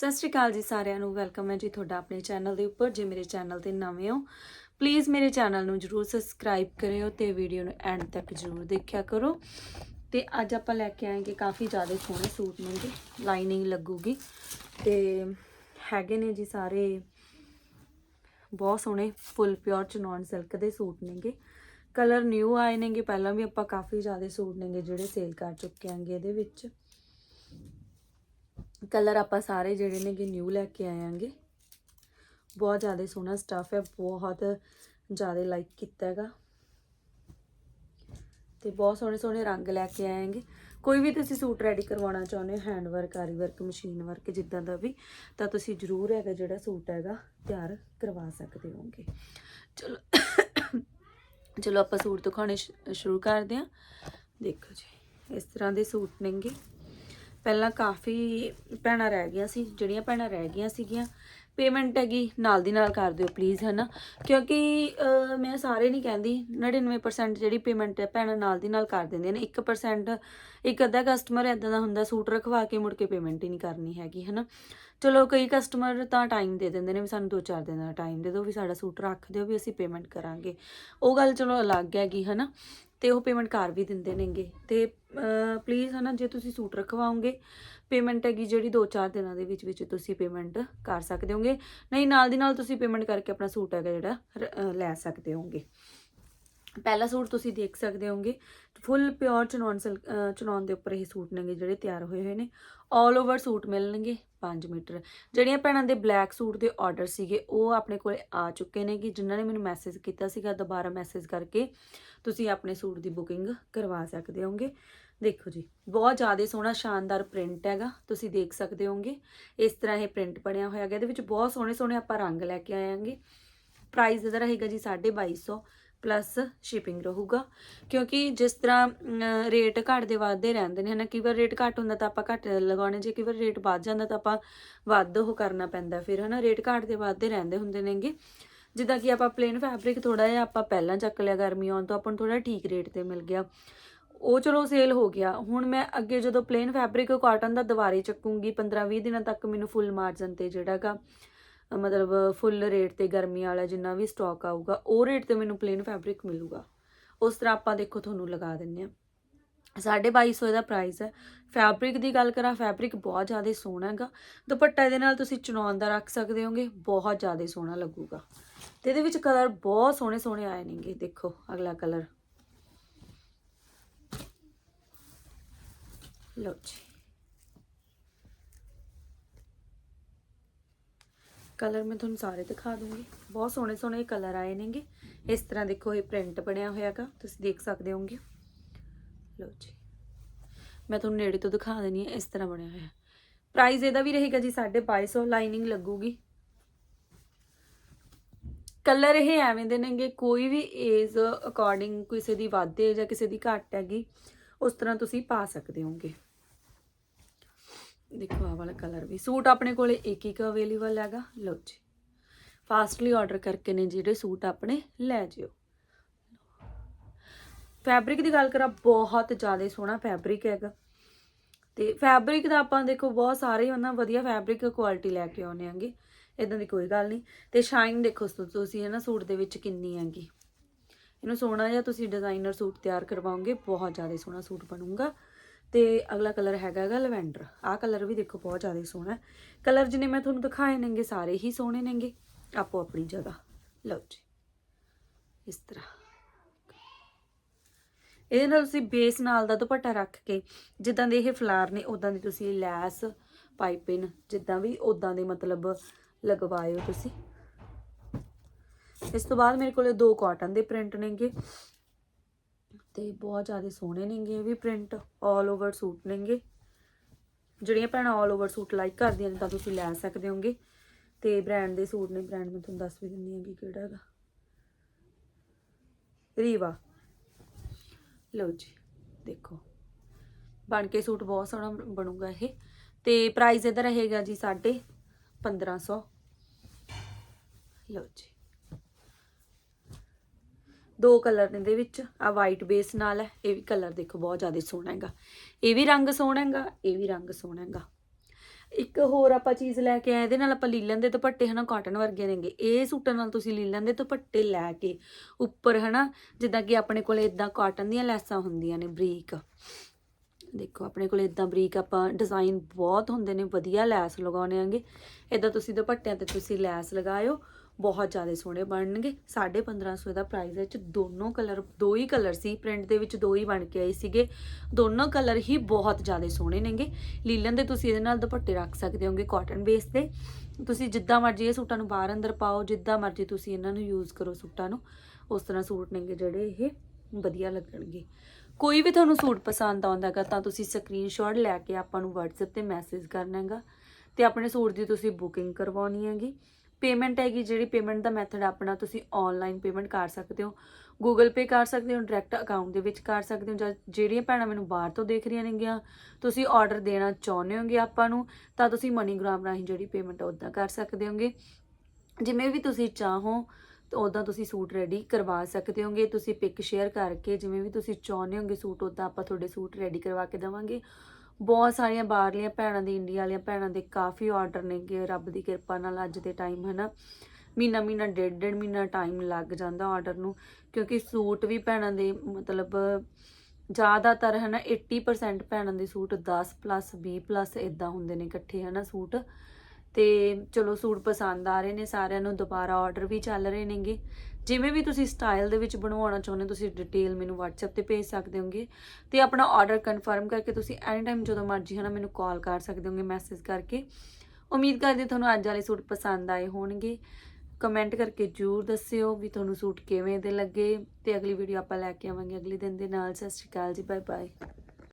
ਸਤਿ ਸ਼੍ਰੀ ਅਕਾਲ ਜੀ ਸਾਰਿਆਂ ਨੂੰ, ਵੈਲਕਮ ਹੈ ਜੀ ਤੁਹਾਡਾ ਆਪਣੇ ਚੈਨਲ ਦੇ ਉੱਪਰ, ਜੇ ਮੇਰੇ ਚੈਨਲ ਤੇ ਨਵੇਂ ਹੋ ਪਲੀਜ਼ ਮੇਰੇ ਚੈਨਲ ਨੂੰ ਜਰੂਰ ਸਬਸਕ੍ਰਾਈਬ ਕਰਿਓ ਤੇ ਵੀਡੀਓ ਨੂੰ ਐਂਡ ਤੱਕ ਜਰੂਰ ਦੇਖਿਆ ਕਰੋ। ਤੇ ਅੱਜ ਆਪਾਂ ਲੈ ਕੇ ਆਏਗੇ ਕਾਫੀ ਜ਼ਿਆਦਾ ਸੋਹਣੇ ਸੂਟ ਨੇ ਜੀ ਲਾਈਨਿੰਗ ਲੱਗੂਗੀ। ਤੇ ਹੈਗੇ ਨੇ ਜੀ ਸਾਰੇ ਬਹੁਤ ਸੋਹਣੇ ਫੁੱਲ ਪਿਓਰ ਚਨੌਨ ਸਿਲਕ ਦੇ ਸੂਟ ਨੇਗੇ। ਕਲਰ ਨਿਊ ਆਏ ਨੇਗੇ, ਪਹਿਲਾਂ ਵੀ ਆਪਾਂ ਕਾਫੀ ਜ਼ਿਆਦਾ ਸੂਟ ਨੇਗੇ ਜਿਹੜੇ ਸੇਲ ਕਰ ਚੁੱਕੇ ਆਂਗੇ ਇਹਦੇ ਵਿੱਚ। ਕਲਰ ਆਪਾਂ ਸਾਰੇ ਜਿਹੜੇ ਨੇਗੇ ਨਿਊ ਲੈ ਕੇ ਆਏ ਆਂਗੇ ਬਹੁਤ ਜ਼ਿਆਦਾ ਸੋਹਣਾ ਸਟੱਫ ਹੈ, ਬਹੁਤ ਜ਼ਿਆਦਾ ਲਾਈਕ ਕੀਤਾ ਹੈਗਾ। ਤੇ ਬਹੁਤ ਸੋਹਣੇ ਸੋਹਣੇ ਰੰਗ ਲੈ ਕੇ ਆਏਗੇ ਕੋਈ ਵੀ ਤੁਸੀਂ ਸੂਟ ਰੈਡੀ ਕਰਵਾਉਣਾ ਚਾਹੁੰਦੇ ਹੋ ਹੈਂਡ ਵਰਕ ਆਰੀ ਵਰਕ ਮਸ਼ੀਨ ਵਰਕ ਜਿੱਦਾਂ ਦਾ ਵੀ, ਤਾਂ ਤੁਸੀਂ ਜ਼ਰੂਰ ਹੈਗਾ ਜਿਹੜਾ ਸੂਟ ਹੈਗਾ ਤਿਆਰ ਕਰਵਾ ਸਕਦੇ ਹੋਗੇ ਚਲੋ ਚਲੋ ਆਪਾਂ ਸੂਟ ਦਿਖਾਉਣੇ ਸ਼ੁਰੂ ਕਰਦੇ ਹਾਂ। ਦੇਖੋ ਜੀ, ਇਸ ਤਰ੍ਹਾਂ ਦੇ ਸੂਟ ਨੇਗੇ। ਪਹਿਲਾਂ ਕਾਫੀ ਭੈਣਾਂ ਰਹਿ ਗਈਆਂ ਸੀ, ਜਿਹੜੀਆਂ ਭੈਣਾਂ ਰਹਿ ਗਈਆਂ ਸੀਗੀਆਂ। ਪੇਮੈਂਟ ਹੈਗੀ, ਨਾਲ ਦੀ ਨਾਲ ਕਰ ਦਿਓ ਪਲੀਜ਼ ਹਨਾ। ਕਿਉਂਕਿ ਮੈਂ ਸਾਰੇ ਨਹੀਂ ਕਹਿੰਦੀ 99% ਜਿਹੜੀ ਪੇਮੈਂਟ ਹੈ, ਭੈਣਾਂ ਨਾਲ ਦੀ ਨਾਲ ਕਰ ਦਿੰਦੀਆਂ ਨੇ। 1% ਇੱਕ ਅੱਧਾ ਕਸਟਮਰ ਇਦਾਂ ਦਾ ਹੁੰਦਾ, ਸੂਟ ਰਖਵਾ ਕੇ ਮੁੜ ਕੇ ਪੇਮੈਂਟ ਹੀ ਨਹੀਂ ਕਰਨੀ ਹੈਗੀ, ਹਨਾ। ਚਲੋ, ਕਈ ਕਸਟਮਰ ਤਾਂ ਟਾਈਮ ਦੇ ਦਿੰਦੇ ਨੇ ਵੀ ਸਾਨੂੰ 2-4 ਦਿਨ ਦਾ ਟਾਈਮ ਦੇ ਦਿਓ, ਵੀ ਸਾਡਾ ਸੂਟ ਰੱਖ ਦਿਓ, ਵੀ ਅਸੀਂ ਪੇਮੈਂਟ ਕਰਾਂਗੇ। ਉਹ ਗੱਲ ਚਲੋ ਅਲੱਗ ਹੈਗੀ, ਹਨਾ। ਤੇ ਉਹ ਪੇਮੈਂਟ ਕਰ ਵੀ ਦਿੰਦੇ ਨੇਗੇ। ਤੇ ਪਲੀਜ਼ ਹਨਾ, ਜੇ ਤੁਸੀਂ ਸੂਟ ਰਖਵਾਓਗੇ ਪੇਮੈਂਟ ਹੈਗੀ ਜਿਹੜੀ 2-4 ਦਿਨਾਂ ਦੇ ਵਿੱਚ ਵਿੱਚ ਤੁਸੀਂ ਪੇਮੈਂਟ ਕਰ ਸਕਦੇ ਹੋਗੇ। ਨਹੀਂ, ਨਾਲ ਦੀ ਨਾਲ ਤੁਸੀਂ ਪੇਮੈਂਟ ਕਰਕੇ ਆਪਣਾ ਸੂਟ ਹੈਗਾ ਜਿਹੜਾ, ਰ- ਲੈ ਸਕਦੇ ਹੋਗੇ। ਪਹਿਲਾ ਸੂਟ ਤੁਸੀਂ ਦੇਖ ਸਕਦੇ ਹੋਗੇ ਫੁੱਲ ਪਿਓਰ ਚਨੌਨ ਸਿਲਕ ਅਹ ਚਨੌਨ ਦੇ ਉੱਪਰ ਇਹ ਸੂਟ ਨੇਗੇ ਜਿਹੜੇ ਤਿਆਰ ਹੋਏ ਹੋਏ ਨੇ। 올 ਓਵਰ ਸੂਟ ਮਿਲਣਗੇ 5 ਮੀਟਰ। ਜਿਹੜੀਆਂ ਭੈਣਾਂ ਦੇ ਬਲੈਕ ਸੂਟ ਦੇ ਆਰਡਰ ਸੀਗੇ, ਉਹ ਆਪਣੇ ਕੋਲ ਆ ਚੁੱਕੇ ਨੇ ਕਿ ਜਿਨ੍ਹਾਂ ਨੇ ਮੈਨੂੰ ਮੈਸੇਜ ਕੀਤਾ ਸੀਗਾ, ਦੁਬਾਰਾ ਮੈਸੇਜ ਕਰਕੇ ਤੁਸੀਂ ਆਪਣੇ ਸੂਟ ਦੀ ਬੁਕਿੰਗ ਕਰਵਾ ਸਕਦੇ ਹੋਗੇ ਦੇਖੋ ਜੀ, ਬਹੁਤ ਜ਼ਿਆਦਾ ਸੋਹਣਾ, ਸ਼ਾਨਦਾਰ ਪ੍ਰਿੰਟ ਹੈਗਾ। ਤੁਸੀਂ ਦੇਖ ਸਕਦੇ ਹੋਗੇ ਇਸ ਤਰ੍ਹਾਂ ਇਹ ਪ੍ਰਿੰਟ ਬਣਿਆ ਹੋਇਆ ਹੈਗਾ। ਇਹਦੇ ਵਿੱਚ ਬਹੁਤ ਸੋਹਣੇ ਸੋਹਣੇ ਆਪਾਂ ਰੰਗ ਲੈ ਕੇ ਆਏਾਂਗੇ ਪ੍ਰਾਈਸ ਇਹਦਾ ਰਹੇਗਾ ਜੀ 2250 ਪਲੱਸ ਸ਼ਿਪਿੰਗ ਰਹੂਗਾ। ਕਿਉਂਕਿ ਜਿਸ ਤਰ੍ਹਾਂ ਰੇਟ ਘਟਦੇ ਵੱਧਦੇ ਰਹਿੰਦੇ ਨੇ, ਹਨਾ, ਕਈ ਵਾਰ ਰੇਟ ਘੱਟ ਹੁੰਦਾ ਤਾਂ ਆਪਾਂ ਘੱਟ ਲਗਾਉਣੇ, ਜੇ ਕਈ ਵਾਰ ਰੇਟ ਵੱਧ ਜਾਂਦਾ ਤਾਂ ਆਪਾਂ ਵੱਧ ਉਹ ਕਰਨਾ ਪੈਂਦਾ। ਫਿਰ, ਹਨਾ ਰੇਟ ਘਟਦੇ ਵੱਧਦੇ ਰਹਿੰਦੇ ਹੁੰਦੇ ਨੇਗੇ। ਜਿੱਦਾਂ ਕਿ ਆਪਾਂ ਪਲੇਨ ਫੈਬਰਿਕ ਥੋੜਾ ਜਿਹਾ ਆਪਾਂ ਪਹਿਲਾਂ ਚੱਕ ਲਿਆ ਗਰਮੀ ਆਉਣ ਤੋਂ, ਆਪਾਂ ਨੂੰ ਥੋੜਾ ਠੀਕ ਰੇਟ ਤੇ ਮਿਲ ਗਿਆ। ਉਹ ਚਲੋ ਸੇਲ ਹੋ ਗਿਆ। ਹੁਣ ਮੈਂ ਅੱਗੇ ਜਦੋਂ ਪਲੇਨ ਫੈਬਰਿਕ ਕਾਟਨ ਦਾ ਦੁਬਾਰੇ ਚੱਕੂੰਗੀ 15-20 ਦਿਨਾਂ ਤੱਕ ਮੈਨੂੰ ਫੁੱਲ ਮਾਰਜਨ ਤੇ ਜਿਹੜਾਗਾ ਮਤਲਬ ਫੁੱਲ ਰੇਟ ਤੇ ਗਰਮੀ ਵਾਲਾ ਜਿੰਨਾ ਵੀ ਸਟਾਕ ਆਊਗਾ, ਉਹ ਰੇਟ ਤੇ ਮੈਨੂੰ ਪਲੇਨ ਫੈਬਰਿਕ ਮਿਲੂਗਾ। ਉਸ ਤਰ੍ਹਾਂ ਆਪਾਂ ਦੇਖੋ ਤੁਹਾਨੂੰ ਲਗਾ ਦਿੰਨੇ ਆ 2250 ਇਹਦਾ ਪ੍ਰਾਈਸ ਹੈ। ਫੈਬਰਿਕ ਦੀ ਗੱਲ ਕਰਾਂ ਫੈਬਰਿਕ ਬਹੁਤ ਜ਼ਿਆਦਾ ਸੋਹਣਾ ਹੈਗਾ। ਦੁਪੱਟਾ ਇਹਦੇ ਨਾਲ ਤੁਸੀਂ ਚੁਣਾਉਣ ਦਾ ਰੱਖ ਸਕਦੇ ਹੋਗੇ, ਬਹੁਤ ਜ਼ਿਆਦਾ ਸੋਹਣਾ ਲੱਗੂਗਾ। ਤੇ ਇਹਦੇ ਵਿੱਚ ਕਲਰ ਬਹੁਤ ਸੋਹਣੇ ਸੋਹਣੇ ਆਏ ਨੇਗੇ, ਦੇਖੋ ਅਗਲਾ ਕਲਰ ਲਓ ਜੀ। ਕਲਰ ਮੈਂ ਤੁਹਾਨੂੰ ਸਾਰੇ ਦਿਖਾ ਦੂੰਗੀ। ਬਹੁਤ ਸੋਹਣੇ ਸੋਹਣੇ ਕਲਰ ਆਏ ਨੇਗੇ। ਇਸ ਤਰ੍ਹਾਂ ਦੇਖੋ ਇਹ ਪ੍ਰਿੰਟ ਬਣਿਆ ਹੋਇਆਗਾ ਤੁਸੀਂ ਦੇਖ ਸਕਦੇ ਹੋਗੇ ਲਓ ਜੀ। ਮੈਂ ਤੁਹਾਨੂੰ ਨੇੜੇ ਤੋਂ ਦਿਖਾ ਦੇਣੀ ਹੈ, ਇਸ ਤਰ੍ਹਾਂ ਬਣਿਆ ਹੋਇਆ। ਪ੍ਰਾਈਸ ਇਹਦਾ ਵੀ ਰਹੇਗਾ ਜੀ 2250 ਲਾਈਨਿੰਗ ਲੱਗੂਗੀ। ਕਲਰ ਇਹ ਐਵੇਂ ਦੇ ਨੇਗੇ, ਕੋਈ ਵੀ ਏਜ ਅਕੋਰਡਿੰਗ ਕਿਸੇ ਦੀ ਵੱਧ ਹੈ ਜਾਂ ਕਿਸੇ ਦੀ ਘੱਟ ਹੈਗੀ, ਉਸ ਤਰ੍ਹਾਂ ਤੁਸੀਂ ਪਾ ਸਕਦੇ ਹੋਗੇ ਦੇਖੋ ਆਹ ਵਾਲਾ ਕਲਰ ਵੀ। ਸੂਟ ਆਪਣੇ ਕੋਲੇ ਇੱਕ ਇੱਕ ਅਵੇਲੇਬਲ ਹੈਗਾ। ਲਓ ਜੀ। ਫਾਸਟਲੀ ਆਰਡਰ ਕਰਕੇ ਨੇ ਜਿਹੜੇ ਸੂਟ ਆਪਣੇ, ਲੈ ਜਿਓ। ਫੈਬਰਿਕ ਦੀ ਗੱਲ ਕਰਾਂ, ਬਹੁਤ ਜ਼ਿਆਦਾ ਸੋਹਣਾ ਫੈਬਰਿਕ ਹੈਗਾ। ਤੇ ਫੈਬਰਿਕ ਦਾ ਆਪਾਂ ਦੇਖੋ, ਬਹੁਤ ਸਾਰੇ ਉਹਨਾਂ ਵਧੀਆ ਫੈਬਰਿਕ ਕੁਆਲਿਟੀ ਲੈ ਕੇ ਆਉਨੇ ਆਂਗੇ ਇਦਾਂ ਦੀ ਕੋਈ ਗੱਲ ਨਹੀਂ। ਤੇ ਸ਼ਾਈਨ ਦੇਖੋ ਤੁਸੀਂ ਹੈ ਨਾ ਸੂਟ ਦੇ ਵਿੱਚ ਕਿੰਨੀ ਹੈਗੀ। ਇਹਨੂੰ ਸੋਹਣਾ ਜਿਹਾ ਤੁਸੀਂ ਡਿਜ਼ਾਈਨਰ ਸੂਟ ਤਿਆਰ ਕਰਵਾਓਗੇ, ਬਹੁਤ ਜ਼ਿਆਦਾ ਸੋਹਣਾ ਸੂਟ ਬਣੂਗਾ। ਤੇ ਅਗਲਾ ਕਲਰ ਹੈਗਾ ਹੈਗਾ ਲਵੈਂਡਰ। ਆਹ ਕਲਰ ਵੀ ਦੇਖੋ ਬਹੁਤ ਜ਼ਿਆਦਾ ਸੋਹਣਾ ਕਲਰ ਜਿਨੇ ਮੈਂ ਤੁਹਾਨੂੰ ਦਿਖਾਏ ਨੇਗੇ, ਸਾਰੇ ਹੀ ਸੋਹਣੇ ਨੇਗੇ। ਆਪੋ ਆਪਣੀ ਜਗ੍ਹਾ। ਲਓ ਜੀ। ਇਸ ਤਰ੍ਹਾਂ। ਇਹਦੇ ਨਾਲ ਤੁਸੀਂ ਬੇਸ ਨਾਲ ਦਾ ਦੁਪੱਟਾ ਰੱਖ ਕੇ, ਜਿੱਦਾਂ ਦੇ ਇਹ ਫਲਾਰ ਨੇ ਉਦਾਂ ਦੀ ਤੁਸੀਂ ਲੈਸ ਪਾਈਪਿੰਗ ਜਿੱਦਾਂ ਵੀ ਉਦਾਂ ਦੇ ਮਤਲਬ ਲਗਵਾਇਓ ਤੁਸੀਂ। ਇਸ ਤੋਂ ਬਾਅਦ ਮੇਰੇ ਕੋਲੇ ਦੋ ਕਾਟਨ ਦੇ ਪ੍ਰਿੰਟ ਨੇਗੇ। ਤੇ ਬਹੁਤ ਜ਼ਿਆਦਾ ਸੋਹਣੇ ਨੇਗੇ ਇਹ ਵੀ ਪ੍ਰਿੰਟ 올 ਓਵਰ ਸੂਟ ਨੇਗੇ। ਜਿਹੜੀਆਂ ਭੈਣਾਂ 올 ਓਵਰ ਸੂਟ ਲਾਈਕ ਕਰਦੀਆਂ ਨੇ ਤਾਂ ਤੁਸੀਂ ਲੈ ਸਕਦੇ ਹੋਗੇ। ਤੇ ਬ੍ਰਾਂਡ ਦੇ ਸੂਟ ਨੇ ਬ੍ਰਾਂਡ ਮੈਂ ਤੁਹਾਨੂੰ ਦੱਸ ਵੀ ਦਿੰਦੀ ਹਾਂ ਕਿ ਕਿਹੜਾ ਹੈਗਾ। ਰੀਵਾ ਲਓ ਜੀ, ਦੇਖੋ। ਬਣ ਕੇ ਸੂਟ ਬਹੁਤ ਸੋਹਣਾ ਬਣੂਗਾ ਇਹ। ਤੇ ਪ੍ਰਾਈਸ ਇਹਦਾ ਰਹੇਗਾ ਜੀ 1550 ਲਓ ਜੀ। ਦੋ ਕਲਰ ਨੇ ਦੇ ਵਿੱਚ। ਆ ਵਾਈਟ ਬੇਸ ਨਾਲ ਹੈ, ਇਹ ਵੀ ਕਲਰ ਦੇਖੋ ਬਹੁਤ ਜ਼ਿਆਦਾ ਸੋਹਣਾ ਹੈਗਾ। ਇਹ ਵੀ ਰੰਗ ਸੋਹਣਾ ਹੈਗਾ, ਇਹ ਵੀ ਰੰਗ ਸੋਹਣਾ ਹੈਗਾ। ਇੱਕ ਹੋਰ ਆਪਾਂ ਚੀਜ਼ ਲੈ ਕੇ ਆਏ, ਇਹਦੇ ਨਾਲ ਆਪਾਂ ਲੀਲਨ ਦੇ ਦੁਪੱਟੇ ਹਨਾ ਕਾਟਨ ਵਰਗੇ ਨੇਗੇ। ਇਹ ਸੂਟਾਂ ਨਾਲ ਤੁਸੀਂ ਲੀਲਨ ਦੇ ਦੁਪੱਟੇ ਲੈ ਕੇ ਉੱਪਰ ਹਨਾ, ਜਿੱਦਾਂ ਕਿ ਆਪਣੇ ਕੋਲ ਇਦਾਂ ਕਾਟਨ ਦੀਆਂ ਲੈਸਾਂ ਹੁੰਦੀਆਂ ਨੇ, ਬਰੀਕ। ਦੇਖੋ, ਆਪਣੇ ਕੋਲ ਇਦਾਂ ਬਰੀਕ ਆਪਾਂ ਡਿਜ਼ਾਈਨ ਬਹੁਤ ਹੁੰਦੇ ਨੇ, ਵਧੀਆ ਲੈਸ ਲਗਾਉਣੇ ਆਂਗੇ। ਇਦਾਂ ਤੁਸੀਂ ਦੁਪੱਟਿਆਂ ਤੇ ਤੁਸੀਂ ਲੈਸ ਲਗਾਇਓ। ਬਹੁਤ ਜ਼ਿਆਦਾ ਸੋਹਣੇ ਬਣਨਗੇ। 1550 ਦਾ ਪ੍ਰਾਈਸ ਹੈ ਚ ਦੋਨੋਂ ਕਲਰ ਦੋ ਹੀ ਕਲਰ ਸੀ। ਪ੍ਰਿੰਟ ਦੇ ਵਿੱਚ ਦੋ ਹੀ ਬਣ ਕੇ ਆਏ ਸੀਗੇ। ਦੋਨੋਂ ਕਲਰ ਹੀ ਬਹੁਤ ਜ਼ਿਆਦਾ ਸੋਹਣੇ ਨੇਗੇ। ਲੀਲਨ ਦੇ ਤੁਸੀਂ ਇਹਦੇ ਨਾਲ ਦੁਪੱਟੇ ਰੱਖ ਸਕਦੇ ਹੋਗੇ ਕਾਟਨ ਬੇਸ ਤੇ ਤੁਸੀਂ ਜਿੱਦਾਂ ਮਰਜ਼ੀ ਇਹ ਸੂਟਾਂ ਨੂੰ ਬਾਹਰ ਅੰਦਰ ਪਾਓ, ਜਿੱਦਾਂ ਮਰਜ਼ੀ ਤੁਸੀਂ ਇਹਨਾਂ ਨੂੰ ਯੂਜ਼ ਕਰੋ ਸੂਟਾਂ ਨੂੰ। ਉਸ ਤਰ੍ਹਾਂ ਸੂਟ ਨੇਗੇ ਜਿਹੜੇ ਇਹ ਵਧੀਆ ਲੱਗਣਗੇ। ਕੋਈ ਵੀ ਤੁਹਾਨੂੰ ਸੂਟ ਪਸੰਦ ਆਉਂਦਾ ਹੈਗਾ ਤਾਂ ਤੁਸੀਂ ਸਕਰੀਨਸ਼ਾਟ ਲੈ ਕੇ ਆਪਾਂ ਨੂੰ WhatsApp ਤੇ ਮੈਸੇਜ ਕਰਨਾ ਹੈਗਾ। ਤੇ ਆਪਣੇ ਸੂਟ ਦੀ ਤੁਸੀਂ ਬੁਕਿੰਗ ਕਰਵਾਉਣੀ ਹੈਗੀ। ਪੇਮੈਂਟ ਹੈਗੀ ਜਿਹੜੀ ਪੇਮੈਂਟ ਦਾ ਮੈਥਡ ਆਪਣਾ ਤੁਸੀਂ ਆਨਲਾਈਨ ਪੇਮੈਂਟ ਕਰ ਸਕਦੇ ਹੋ। ਗੂਗਲ Pay ਕਰ ਸਕਦੇ ਹੋ ਡਾਇਰੈਕਟ ਅਕਾਊਂਟ ਦੇ ਵਿੱਚ ਕਰ ਸਕਦੇ ਹੋ ਜਾਂ ਜਿਹੜੀਆਂ ਭੈਣਾਂ ਮੈਨੂੰ ਬਾਹਰ ਤੋਂ ਦੇਖ ਰਹੀਆਂ ਨੇਗੀਆਂ, ਤੁਸੀਂ ਆਰਡਰ ਦੇਣਾ ਚਾਹੁੰਦੇ ਹੋਗੇ ਆਪਾਂ ਨੂੰ, ਤਾਂ ਤੁਸੀਂ ਮਨੀਗ੍ਰਾਮ ਰਾਹੀਂ ਜਿਹੜੀ ਪੇਮੈਂਟ ਉਦਾਂ ਕਰ ਸਕਦੇ ਹੋਗੇ। ਜਿਵੇਂ ਵੀ ਤੁਸੀਂ ਚਾਹੋ, ਤਾਂ ਉਦਾਂ ਤੁਸੀਂ ਸੂਟ ਰੈਡੀ ਕਰਵਾ ਸਕਦੇ ਹੋਗੇ। ਤੁਸੀਂ ਪਿਕ ਸ਼ੇਅਰ ਕਰਕੇ ਜਿਵੇਂ ਵੀ ਤੁਸੀਂ ਚਾਹੁੰਦੇ ਹੋਗੇ ਸੂਟ ਉਦਾਂ ਆਪਾਂ ਤੁਹਾਡੇ ਸੂਟ ਰੈਡੀ ਕਰਵਾ ਕੇ ਦੇਵਾਂਗੇ। ਬਹੁਤ ਸਾਰੀਆਂ ਬਾਹਰਲੀਆਂ ਭੈਣਾਂ ਦੇ, ਇੰਡੀਆ ਵਾਲੀਆਂ ਭੈਣਾਂ ਦੇ ਕਾਫੀ ਆਰਡਰ ਨੇਗੇ, ਰੱਬ ਦੀ ਕਿਰਪਾ ਨਾਲ ਅੱਜ ਦੇ ਟਾਈਮ ਹਨਾ। ਮਹੀਨਾ ਮਹੀਨਾ, ਡੇਢ ਡੇਢ ਮਹੀਨਾ ਟਾਈਮ ਲੱਗ ਜਾਂਦਾ ਆਰਡਰ ਨੂੰ, ਕਿਉਂਕਿ ਸੂਟ ਵੀ ਭੈਣਾਂ ਦੇ, ਮਤਲਬ ਜ਼ਿਆਦਾਤਰ, ਹਨਾ 80% ਭੈਣਾਂ ਦੇ ਸੂਟ 10 ਪਲੱਸ 20 ਪਲੱਸ ਇਦਾਂ ਹੁੰਦੇ ਨੇ ਇਕੱਠੇ, ਹਨਾ, ਸੂਟ। ਤੇ ਚਲੋ ਸੂਟ ਪਸੰਦ ਆ ਰਹੇ ਨੇ, ਸਾਰਿਆਂ ਨੂੰ ਦੁਬਾਰਾ ਆਰਡਰ ਵੀ ਚੱਲ ਰਹੇ ਨੇਗੇ। ਜਿਵੇਂ ਵੀ ਤੁਸੀਂ ਸਟਾਈਲ ਦੇ ਵਿੱਚ ਬਣਵਾਉਣਾ ਚਾਹੁੰਦੇ ਹੋ, ਤੁਸੀਂ ਡਿਟੇਲ ਮੈਨੂੰ WhatsApp ਤੇ ਭੇਜ ਸਕਦੇ ਹੋਗੇ। ਤੇ ਆਪਣਾ ਆਰਡਰ ਕਨਫਰਮ ਕਰਕੇ ਤੁਸੀਂ ਐਨੀ ਟਾਈਮ ਜਦੋਂ ਮਰਜ਼ੀ ਹੈ ਨਾ ਮੈਨੂੰ ਕਾਲ ਕਰ ਸਕਦੇ ਹੋਗੇ ਮੈਸੇਜ ਕਰਕੇ। ਉਮੀਦ ਕਰਦੇ ਤੁਹਾਨੂੰ ਅੱਜ ਵਾਲੇ ਸੂਟ ਪਸੰਦ ਆਏ ਹੋਣਗੇ। ਕਮੈਂਟ ਕਰਕੇ ਜਰੂਰ ਦੱਸਿਓ ਵੀ ਤੁਹਾਨੂੰ ਸੂਟ ਕਿਵੇਂ ਦੇ ਲੱਗੇ। ਤੇ ਅਗਲੀ ਵੀਡੀਓ ਆਪਾਂ ਲੈ ਕੇ ਆਵਾਂਗੇ ਅਗਲੇ ਦਿਨ ਦੇ ਨਾਲ। ਸਤਿ ਸ਼੍ਰੀ ਅਕਾਲ ਜੀ ਬਾਏ ਬਾਏ